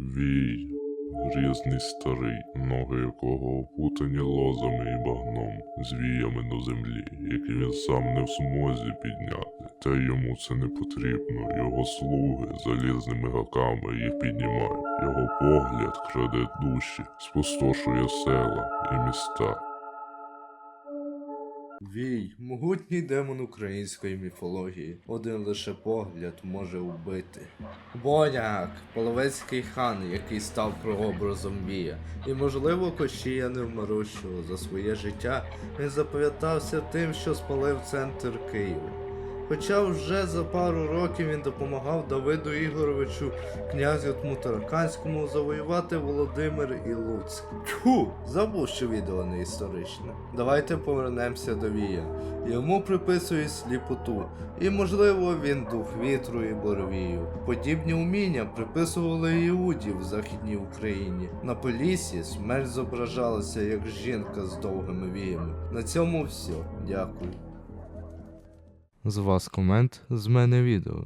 Вій, грізний старий, ноги якого опутані лозами і багном, звіями до землі, які він сам не в змозі підняти. Та йому це не потрібно. Його слуги залізними гаками їх піднімають. Його погляд краде душі, спустошує села і міста. Вій, могутній демон української міфології. Один лише погляд може вбити. Боняк, половецький хан, який став прообразом Вія. І, можливо, Кощія невмирущого за своє життя він запам'ятався тим, що спалив центр Києва. Хоча вже за пару років він допомагав Давиду Ігоровичу, князю Тмутараканському, завоювати Володимир і Луцьк. Тьфу! Забув, що відео не історичне. Давайте повернемося до Вія. Йому приписують сліпоту, і можливо він дух вітру і боровію. Подібні уміння приписували Іуді в Західній Україні. На Поліссі смерть зображалася як жінка з довгими віями. На цьому все. Дякую. З вас комент, з мене відео.